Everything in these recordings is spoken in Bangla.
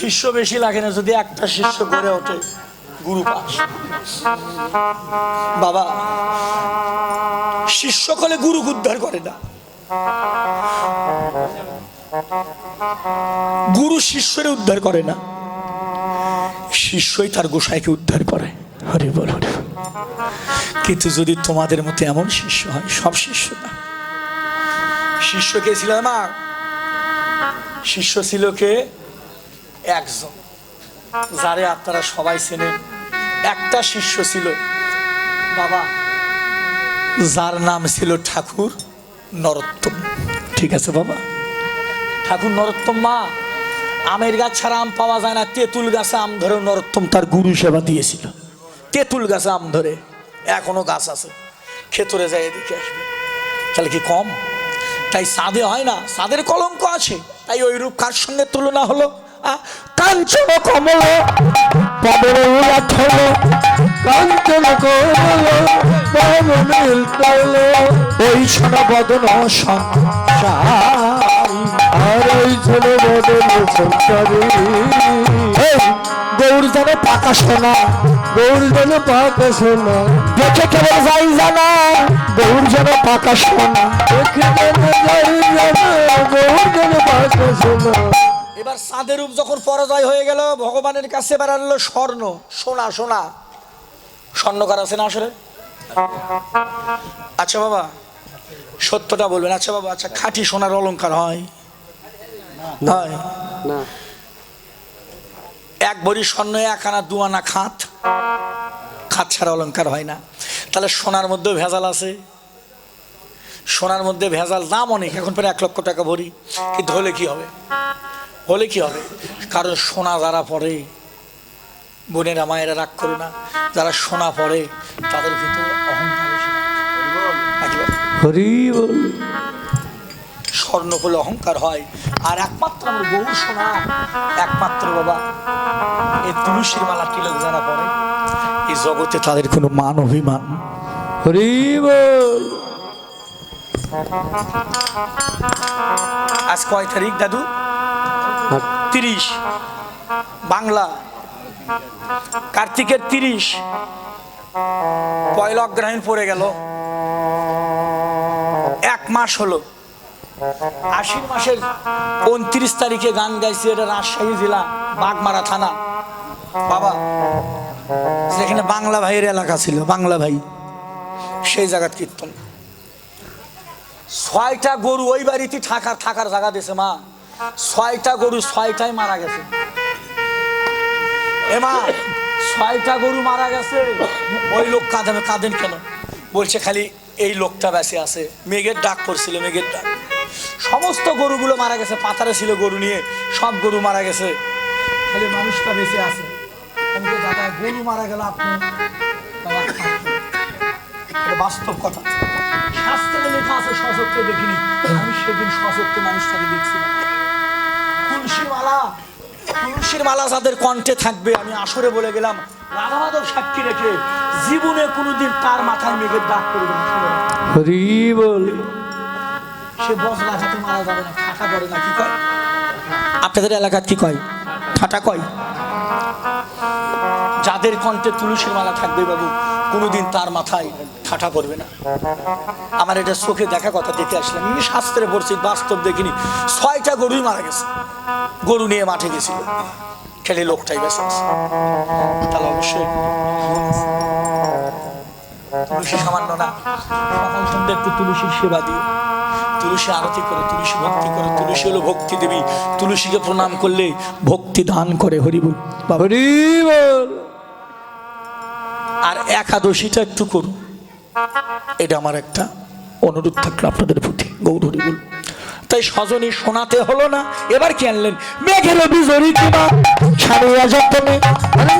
শিষ্য বেশি লাগে না, যদি একটা শিষ্য গড়ে ওঠে, গুরু পাস বাবা, শিষ্য কলে গুরু উদ্ধার করে না। গুরু শিষ্যের উদ্ধার করে না। শিষ্যই তার গোসাইকে উদ্ধার করে। হরি বল, হরি কিন্তু যদি তোমাদের মতো এমন শিষ্য হয়, সব শিষ্য না। শিষ্য কে ছিল মা শিষ্য ছিল কে? একজন। যারে আপনারা সবাই চেনেন। একটা শিষ্য ছিল, বাবা, যার নাম ছিল ঠাকুর নরোত্তম। ঠিক আছে, বাবা? ঠাকুর নরোত্তম মা, আমের গাছ ছাড়া আম পাওয়া যায় না। তেঁতুল গাছে আম ধরে নরোত্তম তার গুরু সেবা দিয়েছিল। তেঁতুল গাছে আম ধরে এখনও গাছ আছে। খেতরে যায় এদিকে আসবে। তাহলে কি কম? তাই সাদে হয় না? সাদের কলঙ্ক আছে। তাই ওই রূপ কার সঙ্গে তুলনা হলো? কাঞ্চন কমল কাঞ্চন কমল ওই ছন বদন আর ওই গৌর যেন পাকা সোনা পাক শোনা দেখে কেবল যাই জানা, গৌর যেন পাকা সোনা। দেখে যেন যাই জানা, গৌর যেন পাক শোনা এবার সাদের রূপ যখন পরাজয় হয়ে গেল ভগবানের কাছে এবার আনলো স্বর্ণ। সোনা সোনা। স্বর্ণকার আছে না আসলে? আচ্ছা বাবা সত্যটা বলবেন। আচ্ছা বাবা আচ্ছা খাঁটি সোনার অলংকার হয়? এক ভরি স্বর্ণ এক আনা দু আনা খাত। খাত ছাড়া অলংকার হয় না। তাহলে সোনার মধ্যেও ভেজাল আছে। সোনার মধ্যে ভেজাল দাম অনেক এখন প্রায় এক লক্ষ টাকা ভরি। কিন্তু হলে কি হবে? হলে কি হবে? কারণ সোনা যারা পড়ে বোনেরা মায়েরা রাগ করো না। যারা সোনা পড়ে তাদের ভিতরে অহংকার স্বর্ণ হলে অহংকার হয়। আর একমাত্র আমার বহু সোনা একমাত্র বাবা এই তুলসীর মালা তিলক যারা পড়ে এই জগতে তাদের কোনো মান অভিমান। আজ কয় তারিখ দাদু? তিরিশ। বাংলা। কার্তিকের তিরিশ। পয়লা অগ্রহায়ণ পড়ে গেল। এক মাস হলো। আশ্বিন মাসের উনত্রিশ তারিখে গান গাইছি এটা রাজশাহী জেলা, বাগমারা থানা। বাবা, যেখানে বাংলা ভাইয়ের এলাকা ছিল, বাংলা ভাই। সেই জায়গার কীর্তন। ছয়টা গরু ওই বাড়িতে থাকার থাকার জায়গা দিয়েছে মা। ছয়টা গরু, ছয়টাই মারা গেছে। এ মা ছয়টা গরু মারা গেছে। ওই লোক কাঁদেন কাঁদেন কেন? বলছে খালি এই লোকটা বেঁচে আছে। মেঘের ডাক পড়ছিল মেঘের ডাক। সমস্ত গরুগুলো মারা গেছে, পাতারে ছিল গরু নিয়ে, সব গরু মারা গেছে। খালি মানুষটা বেঁচে আছে। গরু মারা গেল আপনি। বাস্তব কথা। শাস্ত্রে লেখা আছে, সশক্তে দেখিনি। আমি সেদিন সশক্তে মানুষটাকে দেখছিলাম। তুলসীর মালা তুলসীর মালা যাদের কণ্ঠে থাকবে আমি আসরে বলে গেলাম রাধা মাধব সাক্ষী রেখে জীবনে কোনোদিন তার মাথায় মেঘের দাগ করবে সে বজরা হাতে মারা যাবে না ঠাটা করে না কি কয়? আপনাদের এলাকার কি কয়? ঠাটা কয়? যাদের কণ্ঠে তুলসীর মালা থাকবে বাবু কোনোদিন তার মাথায় ঠাটা করবে না। আমার এটা চোখে দেখা কথা দেখে আসলাম। আমি শাস্ত্রে পড়ছি বাস্তব দেখিনি, ছয়টা গরুই মারা গেছে। গরু নিয়ে মাঠে গেছিল। খেলে লোকটাই আছে। তাহলে অবশ্যই তুলসী সামান্য না। সকাল একটু তুলসীর সেবা দিও। তুলসী আরতি করে, তুলসী ভক্তি করো। তুলসী হলো ভক্তি দেবী। তুলসীকে প্রণাম করলে ভক্তি দান করে হরিবুল। বাবা হরি বল আর একাদশীটা একটু করুন। এটা আমার একটা অনুরোধ থাকল আপনাদের প্রতি। গৌর হরিবুল তাই সজনী শোনাতে হলো না। এবার কি আনলেন? মেঘের বিজরি কিবা ছাড়িয়া যতনে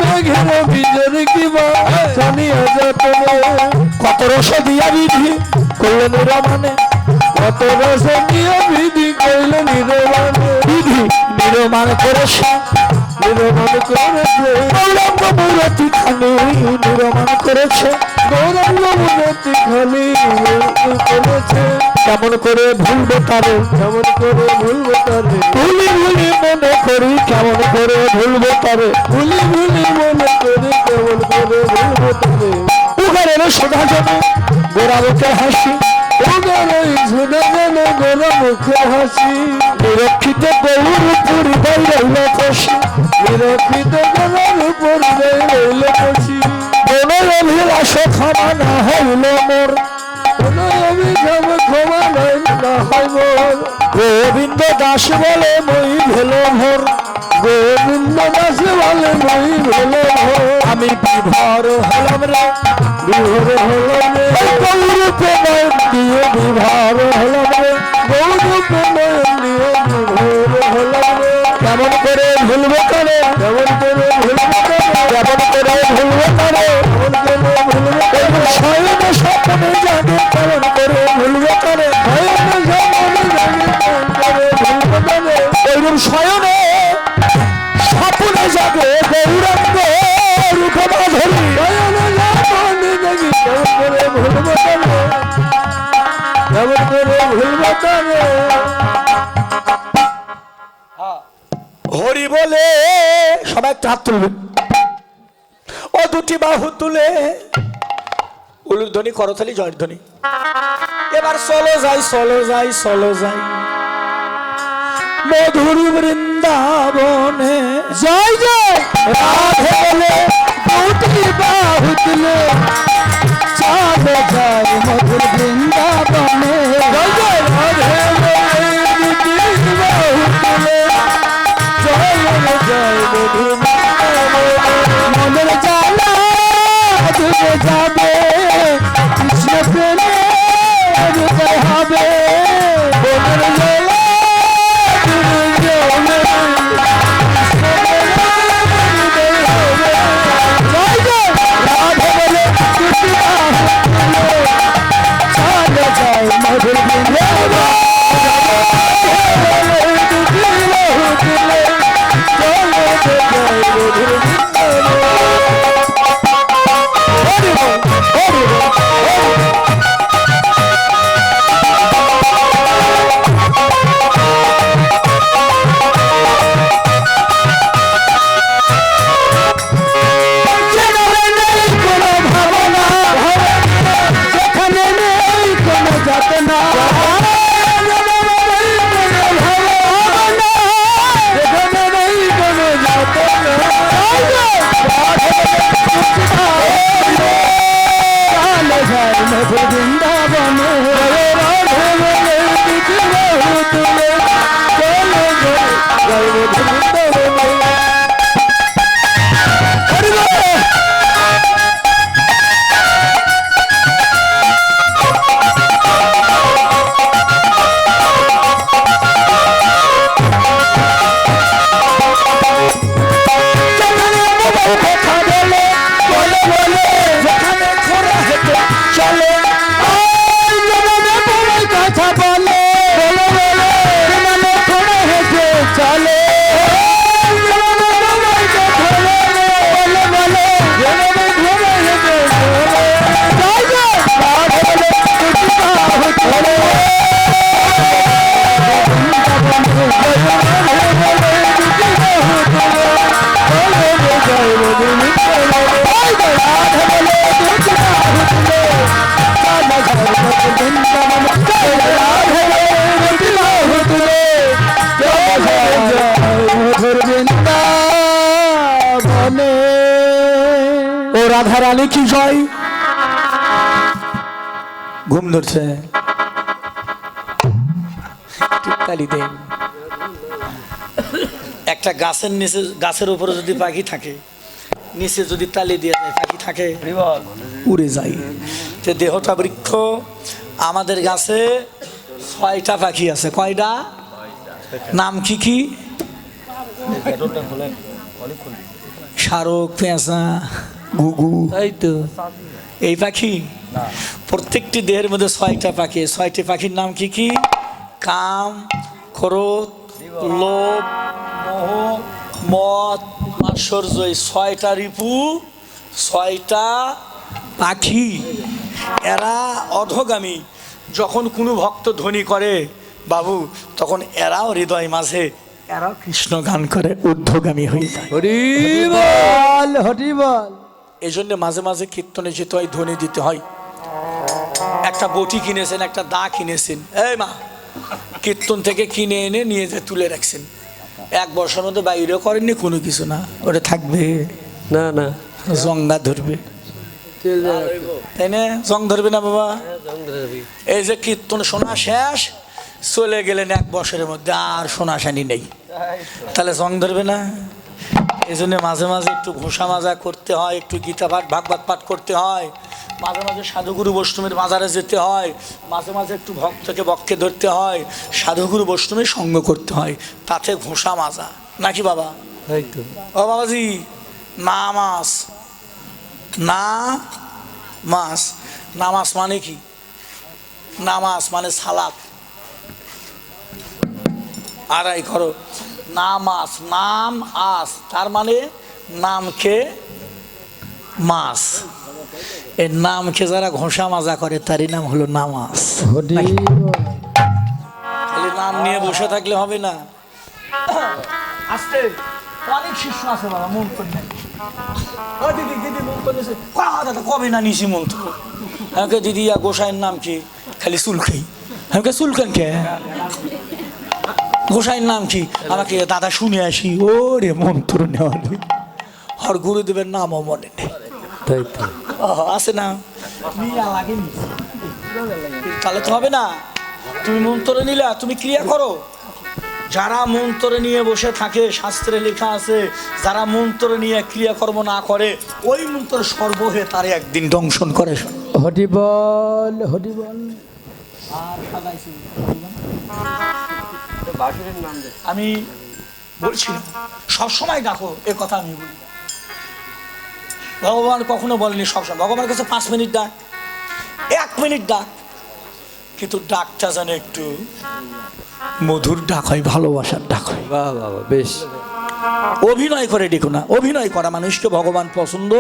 মেঘের বিজরে যতনে কত রস দিয়া বিধি করলেন রমনে কত রস নিয়ে বিধি কইল নিরবানে বিধি নিরমান করে নির্মাণ করেছে। খানি নির্মাণ করেছে। খালি করেছে। কেমন করে ভুলবো তারে? কেমন করে ভুলবো তারে? ভুলি ভুলি মনে করি কেমন করে ভুলবো তারে? ভুলি ভুলি মনে করে কেমন করে ভুলবো তারে? উগারের সোধা জনে গোড়া হাসি শুনে যেন গোরা মুখে হাসি নিরক্ষিত গৌর পুরি বাই রইল খুশি নিরক্ষিত গোরার উপর রইল খুশি কোন অভিলাষ ক্ষমা না হইল মোর। কোন অভিশাপ ক্ষমা নাই না হয় মোর। গোবিন্দ দাস বলে মই ভেল ভোর গোবিন্দ দাস বলে মই ভেলো আমি বিভর হলাম রে বিভর হলাম রে। গৌর নয়ন দিয়ে বিভর হলাম রে গৌরূপে নয়ন দিয়ে বিভর হলাম রে। কেমন করে ভুলবো করে কেমন করে তুলে। উলুধ্বনি করতালি জয়ের ধ্বনি এবার চলো যাই চলো যাই চলো যাই। মধুর বৃন্দাবনে। জয় জয়! রাধে বলে দুটি বাহু তুলে চলো যাই মধুর বৃন্দাবনে। জয় জয়! রাধা রানী কি জয়? ঘুম ধরছে। একটা গাছের নিচে গাছের উপরে যদি পাখি থাকে, নিচে যদি তালি দিয়ে যায়, পাখি থাকে, উড়ে যায়। তো দেহটা বৃক্ষ, আমাদের গাছে ছয়টা পাখি আছে। কয়টা? নাম কি কি? শারক পেঁচা। ঘুঘু তাই তো এই পাখি? প্রত্যেকটি দেহের মধ্যে ছয়টা পাখি। ছয়টি পাখির নাম কি কি? কাম ক্রোধ লোভ মোহ মদ মাৎসর্য এই ছয়টা রিপু ছয়টা পাখি। এরা অধগামী। যখন কোনো ভক্ত ধ্বনি করে বাবু তখন এরাও হৃদয় মাঝে এরাও কৃষ্ণ গান করে ঊর্ধ্বগামী হয়ে যায়। হরি বল হরি বল। এই জন্য মাঝে মাঝে কীর্তনে যেতে হয় ধ্বনি দিতে হয়। একটা বটি কিনেছেন একটা দা কিনেছেন। এই মা কীর্তন থেকে কিনে এনে নিয়ে যে তুলে রাখছেন। এক বছর মধ্যে বাইরেও করেননি কোনো কিছু না। ওটা থাকবে। না না। জঙ্গা ধরবে। তাই না? জং ধরবে না বাবা? এই যে কীর্তন শোনা শেষ চলে গেলেন এক বছরের মধ্যে আর শোনাশানি নেই। তাহলে জং ধরবে না? এই জন্য মাঝে মাঝে একটু ঘোষা মাজা করতে হয় একটু গীতা পাঠ ভাগবত পাঠ করতে হয়। মাঝে মাঝে সাধুগুরু বৈষ্ণবের বাজারে যেতে হয় মাঝে মাঝে একটু ভক্তকে বক্ষে ধরতে হয় সাধুগুরু বৈষ্ণবের সঙ্গ করতে হয় তাতে ঘোষা মাজা। নাকি বাবা? ও বাবাজি নামাজ না মাস। নামাজ মানে কি? নামাজ মানে সালাত আড়াই করো। নামাজ নাম আস। তার মানে নাম নামকে মাস। এই নামকে যারা ঘোষা মাজা করে তারই নাম হলো নামাজ খালি নাম নিয়ে বসে থাকলে হবে না। আসতে। অনেক শিষ্য আছে বাবা মন করে দিদি মন দাদা কবে না আমাকে দিদি ইয়া গোসাইয়ের নাম কি? খালি চুলখাই আমাকে চুলকান কে? গোসাইয়ের নাম কি? আমাকে দাদা শুনে আসি। ও রে মন্ত্র নেওয়া হর গুরুদেবের নামও মনে নেই। তাই তো। আছে না? লাগেনি তাহলে তো হবে না। তুমি মন্ত্র নিলা তুমি ক্রিয়া করো। যারা মন্ত্র নিয়ে বসে থাকে শাস্ত্রে লেখা আছে যারা মন্ত্র নিয়ে ক্রিয়াকর্ম না করে ওই মন্ত্র সর্ব হয়ে তারে একদিন দংশন করে হরি বল আর আমি বলছি সবসময় ডাকো এ কথা আমি বলি ভগবান কখনো বলেনি সবসময়। ভগবানের কাছে পাঁচ মিনিট ডাক এক মিনিট ডাক কিন্তু ডাকটা যেন একটু মধুর ডাক হয় ভালোবাসার ডাক হয়। বাহ বাবা বেশ। অভিনয় করে ডেকো না অভিনয় করা মানুষকে ভগবান পছন্দ।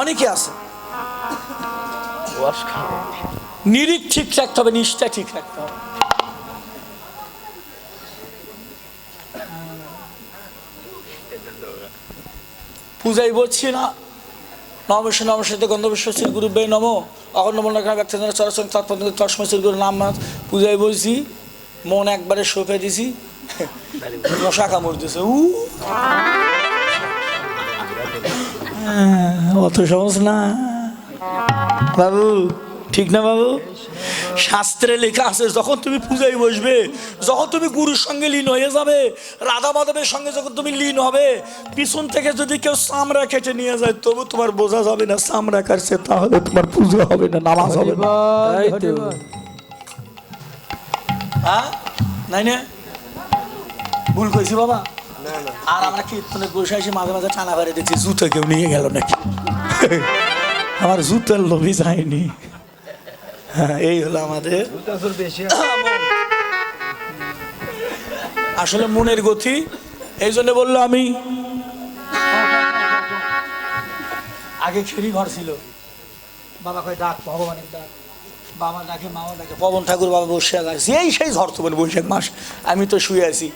অনেকে আছে। নিরিখ ঠিক রাখতে হবে, নিষ্ঠা ঠিক রাখতে হবে। পূজায় বলছি না নবশ্য নবশ্য গন্ধবেশ্ব শ্রী গুরু বে নম অখণ্ড মন্ডল ব্যক্তি চরচন তৎপন্থ তসময় শ্রী গুরু নাম পূজায় বলছি, মন একবারে সপে দিছি। মশা কামড় দিছে উ অত সহজ না। বাবু ঠিক না বাবু? শাস্ত্রে লেখা আছে যখন তুমি পূজায় বসবে যখন তুমি গুরুর সঙ্গে লীন হয়ে যাবে রাধা মাধবের সঙ্গে যখন তুমি লীন হবে পিছন থেকে যদি কেউ চামড়া কেটে নিয়ে যায় তবু তোমার বোঝা যাবে না চামড়া কাটছে তাহলে তোমার পুজো হবে না নামাজ হবে না। হ্যাঁ? নাই না? ভুল কইছি বাবা। আর আমরা কীর্তনে বসে এসে মাঝে মাঝে টানা বেড়ে দিচ্ছি জুতো কেউ নিয়ে গেল নাকি? আমার জুতোর লোভই যায়নি। হ্যাঁ এই হলো আমাদের। আসলে মনের গতি এই জন্য বলল আমি আগে খেরি ঘর ছিল। বাবা কয় ডাক ভগবানের ডাক। বাবা ডাকে মামা ডাকে পবন ঠাকুর বাবা বসে আছে। এই সেই ঝড় তো বৈশাখ মাস। আমি তো শুয়ে আছি।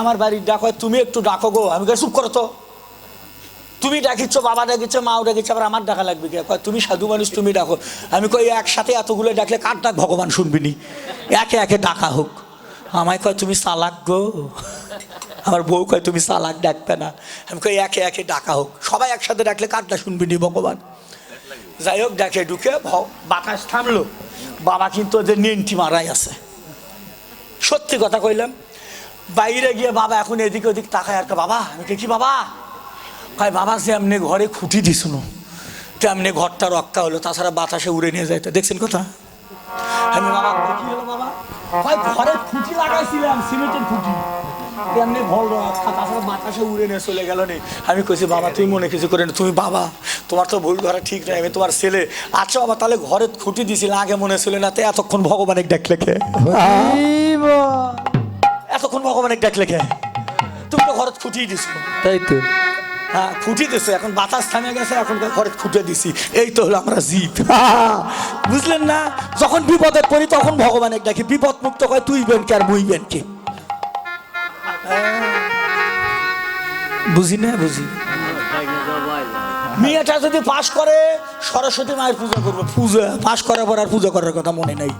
আমার বাড়ির ডাক হয় তুমি একটু ডাকো গো। আমি চুপ করো তো। তুমি ডাকিচ্ছ বাবা ডাকিচ্ছ মাও ডাকিচ্ছ আবার আমার ডাকা লাগবে কি? কয়, তুমি সাধু মানুষ, তুমি ডাকো। আমি কই, একসাথে এতগুলো ডাকলে কার ডাক ভগবান শুনবিনি? একে একে ডাকা হোক। আমায় কয়, তুমি চালাক গো। আমার বউ কয়, তুমি চালাক ডাকবে না। আমি কই, একে একে ডাকা হোক। সবাই একসাথে ডাকলে কারটা শুনবিনি ভগবান? যাই হোক, ডাকে ঢুকে বাতাস থামলো। বাবা কিন্তু ওদের নিয়ন্টি মারাই আছে। সত্যি কথা কইলাম। বাইরে গিয়ে বাবা এখন এদিক ওদিক তাকায় আর বাবা, আমি কি বাবা কয় বাবা যে এমনি ঘরে খুঁটি দিছিল তেমনি ঘরটা রক্ষা হলো তাছাড়া বাতাসে উড়ে নিয়ে যাইতো। দেখছেন কথা? আমি বাবা কই, হলো বাবা। কয় ঘরে খুঁটি লাগাইছিলাম সিমেন্টের খুঁটি। তেমনি ঘর রক্ষা তাছাড়া বাতাসে উড়ে নিয়ে চলে গেল নি। আমি কইছি বাবা তুই মনে কিছু করে তুমি বাবা তোমার তো ভুল ধরা ঠিক নয় আমি তোমার ছেলে। আচ্ছা বাবা তাহলে ঘরে খুঁটি দিছিল আগে মনে ছিল না? তো এতক্ষণ ভগবানের ডাকলে কে হরিব এতক্ষণ ভগবানের ডাকলে কে তুমি তো ঘরে খুঁটিয়ে দিছো। তাই তো। হ্যাঁ খুঁটি দিছে এখন বাতাস থামে গেছে, এখন ঘরে খুঁটে দিছি। এই তো হলো আমরা জিত। বুঝলেন না? যখন বিপদে পড়ি, তখন ভগবানের ডাকি, বিপদ মুক্ত হয় তুই বেন কে আর মুই বেন কে। বুঝি না, বুঝি? মেয়েটা যদি পাশ করে, সরস্বতী মায়ের পূজা করব। পূজা, পাশ করার পর আর পূজা করার কথা মনে নাই।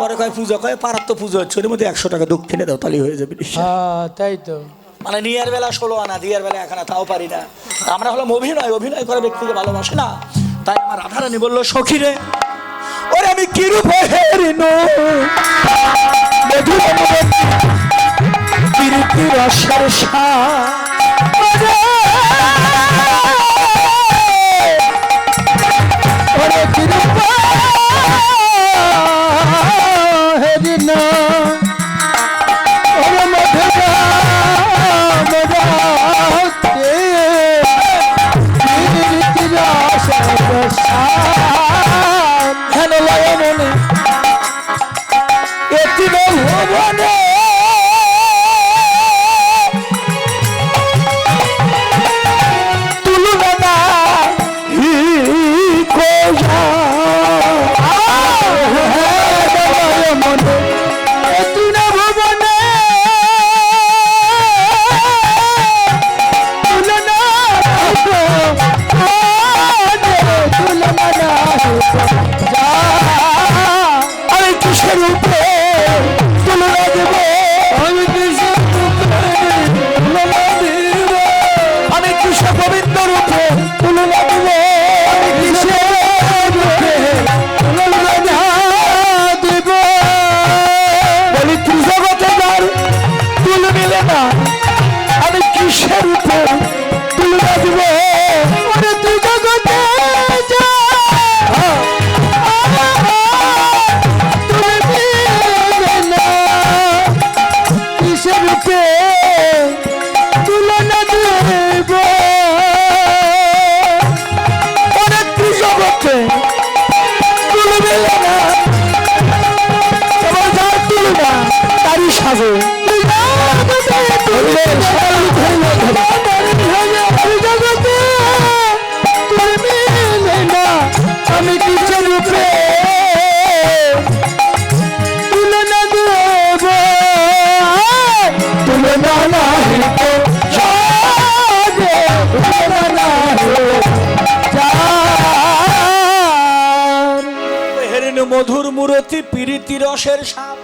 পরে কয় পূজা কয়, পাড়ার তো পুজো হচ্ছে, ওর মধ্যে একশো টাকা দক্ষিণে দাও তাহলে হয়ে যাবে হ্যাঁ তাই তো। মানে নিয়ার বেলা ষোলো আনা, দিয়ার বেলা এক আনা, তাও পারি না। আমরা হলাম অভিনয় অভিনয় করে ব্যক্তিকে ভালোবাসে না? তাই আমার রাধারানী বলল সখী রে ওরে আমি কিরূপ হেরিনু মধুর রসের স্বাদ। রসের সাপ?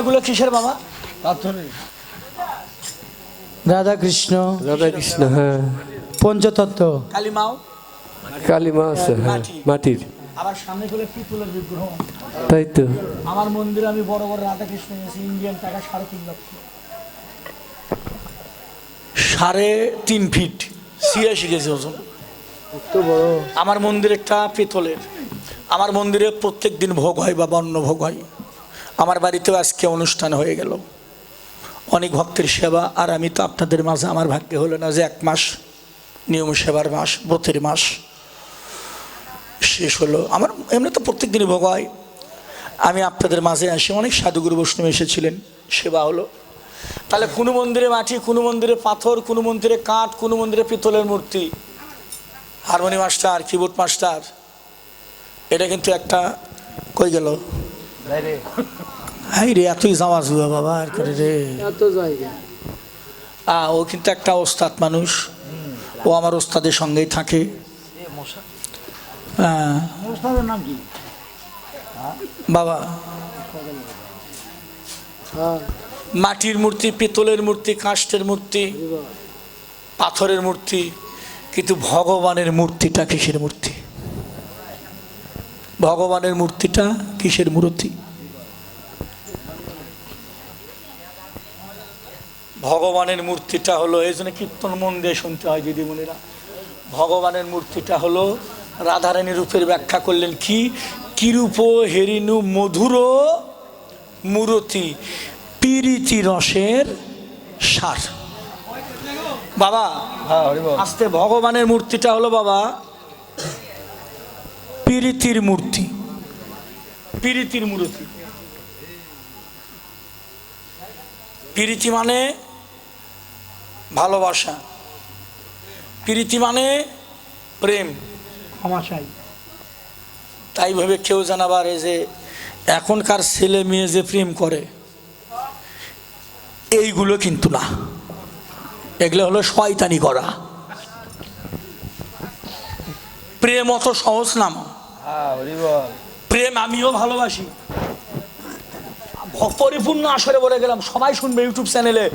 এগুলো কিসের বাবা? রাধা কৃষ্ণ রাধা কৃষ্ণ হ্যাঁ। পঞ্চতত্ত্ব। কালী মাও কালী মা আছে হ্যাঁ মাটির। আবার সামনে করে পিপুলের বিগ্রহ। তাই তো। আমার মন্দিরে আমি বড় বড় রাধা কৃষ্ণ এনেছি ইন্ডিয়ান টাকা সাড়ে তিন লক্ষ। সাড়ে তিন ফিট ছিয়াশি কেজি ওজন। তো বড়। আমার মন্দিরেরটা পেতলের। আমার মন্দিরে প্রত্যেক দিন ভোগ হয় বা বন্য ভোগ হয়। আমার বাড়িতেও আজকে অনুষ্ঠান হয়ে গেল। অনেক ভক্তের সেবা, আর আমি তো আপনাদের মাঝে, আমার ভাগ্যে হলো না যে এক মাস, নিয়ম সেবার মাস, ব্রতের মাস শেষ হলো। আমার এমনি তো প্রত্যেক দিনই ভোগ হয়। আমি আপনাদের মাঝে আসি, অনেক সাধুগুরু বৈষ্ণব এসেছিলেন, সেবা হলো। তাহলে কোনো মন্দিরে মাটি, কোনো মন্দিরে পাথর, কোনো মন্দিরে কাঠ, কোনো মন্দিরে পিতলের মূর্তি? হারমোনি মাস্টার, কিবোর্ড মাস্টার এটা কিন্তু একটা কই গেল? হাই রে এতই জামা জুয়া বাবা আর করে রে। আ, ও কিন্তু একটা ওস্তাদ মানুষ। ও আমার ওস্তাদের সঙ্গেই থাকে। বাবা। হ্যাঁ। মাটির মূর্তি পিতলের মূর্তি কাষ্ঠের মূর্তি পাথরের মূর্তি কিন্তু ভগবানের মূর্তিটা কিসের মূর্তি? ভগবানের মূর্তিটা কিসের মূর্তি? ভগবানের মূর্তিটা হলো এই জন্য কীর্তন মন দিয়ে শুনতে হয় দিদিমণিরা। ভগবানের মূর্তিটা হলো রাধারানী রূপের ব্যাখ্যা করলেন কি? কিরূপ হেরিনু মধুর মূরতি পিরিতি রসের সার। বাবা হ্যাঁ আস্তে ভগবানের মূর্তিটা হলো বাবা প্রীতির মূর্তি। প্রীতির মূর্তি। প্রীতি মানে ভালোবাসা। প্রীতি মানে প্রেম। ক্ষমা চাই তাই ভেবে কেউ জানাবার এই যে এখনকার ছেলে মেয়ে যে প্রেম করে এইগুলো কিন্তু না। এগুলো হলো শয়তানি করা। প্রেম অত সহজ নাম প্রেম আমিও ভালোবাসি। পরিপূর্ণ আসরে বলে গেলাম, সবাই শুনবে ইউটিউব চ্যানেলে,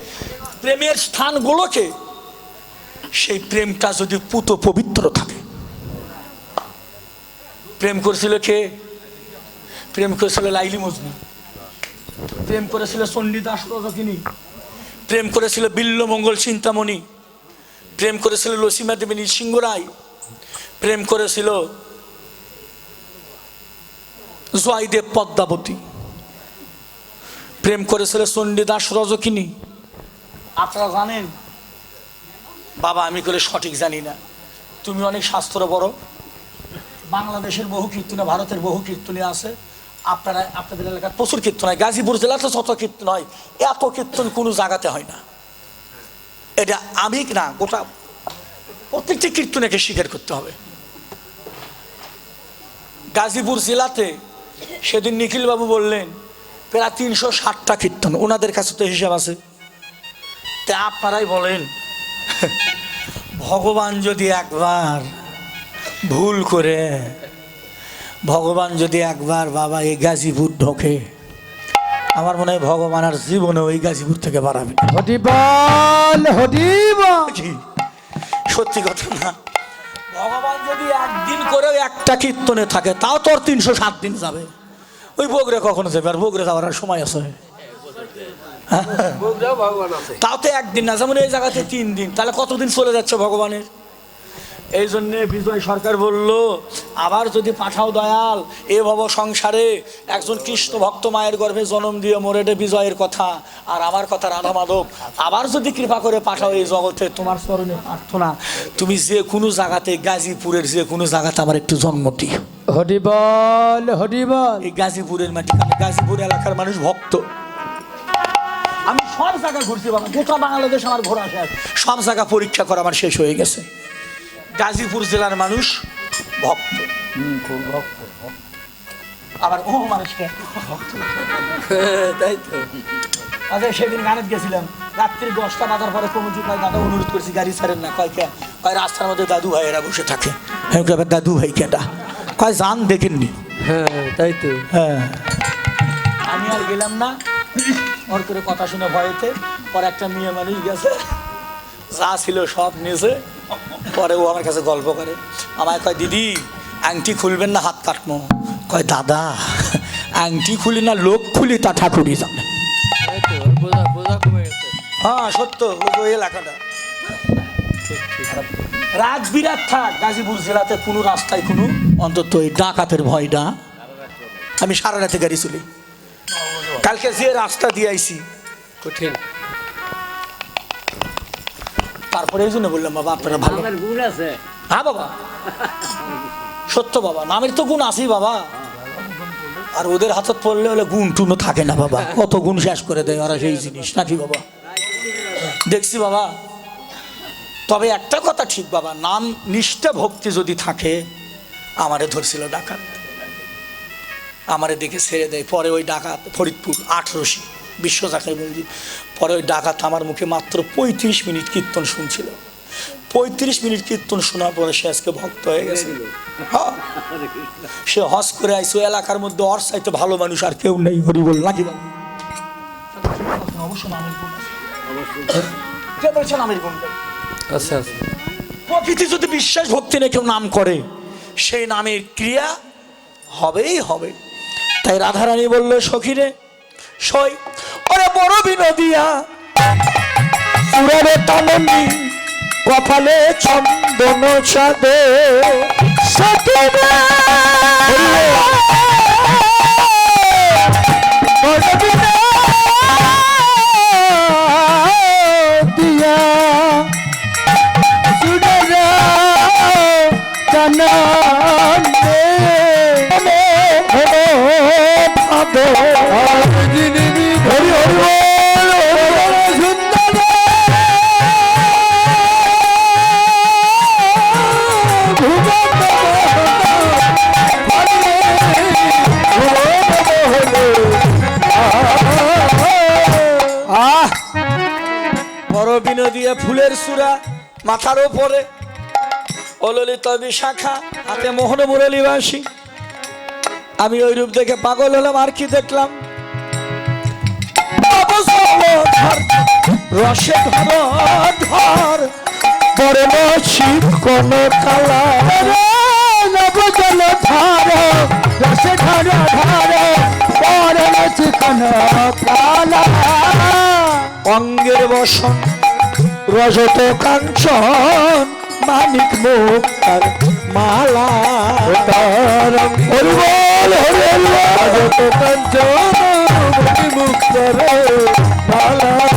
প্রেমের স্থানগুলোকে, সেই প্রেমটা যদি পুত পবিত্র থাকে। প্রেম করেছিল কে? প্রেম করেছিল লাইলি মজনু। প্রেম করেছিল চণ্ডীদাস রজকিনী। প্রেম করেছিল বিল্লমঙ্গল চিন্তামণি। প্রেম করেছিল লসিমা দেবী নৃসিংহ রায়। প্রেম করেছিল জয়দেব পদ্মাবতী। প্রেম করেছিল চণ্ডীদাস রজকিনী। আপনারা জানেন? বাবা, আমি করে সঠিক জানি না। তুমি অনেক শাস্ত্র বড়। বাংলাদেশের বহু কীর্তনে, ভারতের বহু কীর্তনে আছে। আপনারা, আপনাদের এলাকার প্রচুর কীর্তন হয়। গাজীপুর জেলাতে যত কীর্তন হয়, এত কীর্তন কোনো জায়গাতে হয় না। এটা আমি না, গোটা প্রত্যেকটি কীর্তনেকে স্বীকার করতে হবে। গাজীপুর জেলাতে সেদিন নিখিলবাবু বললেন প্রায় তিনশো ষাটটা কীর্তন ওনাদের কাছে তো হিসাব আছে। তা আপনারাই বলেন ভগবান যদি একবার ভুল করে ভগবান যদি একবার বাবা এই গাজীপুর ঢোকে আমার মনে হয় ভগবান আর জীবনে ওই গাজীপুর থেকে বাড়াবে। সত্যি কথা না। যদি একদিন করে একটা কীর্তনে থাকে তাও তোর তিনশো সাত দিন যাবে। ওই বগরে কখনো যাবে? আর বগরে যাওয়ার আর সময় আছে? আছে। তাও তো একদিন না যেমন এই জায়গাতে তিন দিন। তাহলে কতদিন চলে যাচ্ছে ভগবানের? এই জন্যে বিজয় সরকার বলল আবার যদি পাঠাও দয়াল এ ভব সংসারে একজন কৃষ্ণ ভক্ত মায়ের গর্ভে জন্ম দিয়ে মরেটে বিজয়ের কথা আর আমার কথা রাধা মাধব আবার যদি কৃপা করে পাঠাও এই জগতে তোমার স্মরণে প্রার্থনা তুমি যে কোনো জায়গাতে গাজীপুরের যে কোনো জায়গাতে আমার একটু জন্ম দিও। হরি বল হরি এই গাজীপুরের মাটি কারণ গাজীপুর এলাকার মানুষ ভক্ত। আমি সব জায়গা ঘুরছি বাবা গোটা বাংলাদেশ আমার ঘোরা শেষ সব জায়গা পরীক্ষা করা আমার শেষ হয়ে গেছে। গাজীপুর জেলার মানুষ ভক্ত। আবার ও মানুষকে ভক্ত। তাই তো। আচ্ছা সেদিন গানের গেছিলাম। রাত্রি দশটা বাজার পরে কমিটি কয় দাদা অনুরোধ করছি গাড়ি ছাড়েন না। কয় কে? কয় রাস্তার মধ্যে দাদু ভাইয়েরা বসে থাকে। হ্যাঁ দাদু ভাই কেটা কয় যান দেখেননি। হ্যাঁ তাই তো। হ্যাঁ। আমি আর গেলাম না। ওর করে কথা শুনে ভয়েতে পরে একটা মেয়ে মানুষ গেছে। যা ছিল সব নিয়েছে। পরে ও আমার কাছে গল্প করে। আমায় কয়, দিদি, আংটি খুলবেন না, হাত কাটমো কয়, দাদা, আংটি খুলি না, লোক খুলি তা ঠাকুরই জানে। হ্যাঁ সত্য, ওই এলাকাটা। রাজবিরাট থাক, গাজীপুর জেলাতে কোনো রাস্তায় কোনো, অন্তত এই ডাকাতের ভয়টা, আমি সারা রাতে গাড়ি চলি। কালকে যে রাস্তা দিয়ে আইছি, কঠিন। তারপরে এই জন্য বললাম বাবা আপনারা ভালো। গুণ আছে। হ্যাঁ বাবা। সত্য বাবা। নামের তো গুণ আছেই বাবা। আর ওদের হাতত পড়লে হলে গুণ টুনো থাকে না বাবা। কত গুণ শেষ করে দেয় ওরা সেই জিনিস নাকি বাবা? দেখছি বাবা। তবে একটা কথা ঠিক বাবা। নাম নিষ্ঠা ভক্তি যদি থাকে আমারে ধরছিল ডাকাত। আমারে দেখে ছেড়ে দেয়। পরে ওই ডাকাত ফরিদপুর আঠারোশি বিশ্ব জাকাই মন্দির পরে ওই ডাকাত আমার মুখে মাত্র পঁয়ত্রিশ মিনিট কীর্তন শুনছিল। পঁয়ত্রিশ মিনিট কীর্তন শোনার পরে সে আজকে ভক্ত হয়ে গেছে। হ্যাঁ। সে হজ করে আইসো এলাকার মধ্যে চাইতে ভালো মানুষ আর কেউ নেই হরি বল নাকি প্রকৃতি যদি বিশ্বাস ভক্তি নিয়ে কেউ নাম করে সেই নামের ক্রিয়া হবেই হবে। তাই রাধারানী বলল সখীরে সই। ওরে বড় বিনোদিয়া। সুরারে তাননি কপালে চন্দন চাঁদে সতীরা Adoro, বিনোদিয়ে ফুলের সুরা মাথার ওপরে অললিত বিশাখা, হাতে মোহন মুরলী বাসি আমি ওই রূপ দেখে পাগল হলাম, আর কি দেখলাম? রসে ধর ধর। বড় শিব কোন কালা। ধার, রসে ধার ধার। পরে চিকন কালা। অঙ্গের বসন রজত কাঞ্চন মানিক মুক্তার মালা। তার হরি বল হরি বল। কাঞ্চন মুক্তর মালা।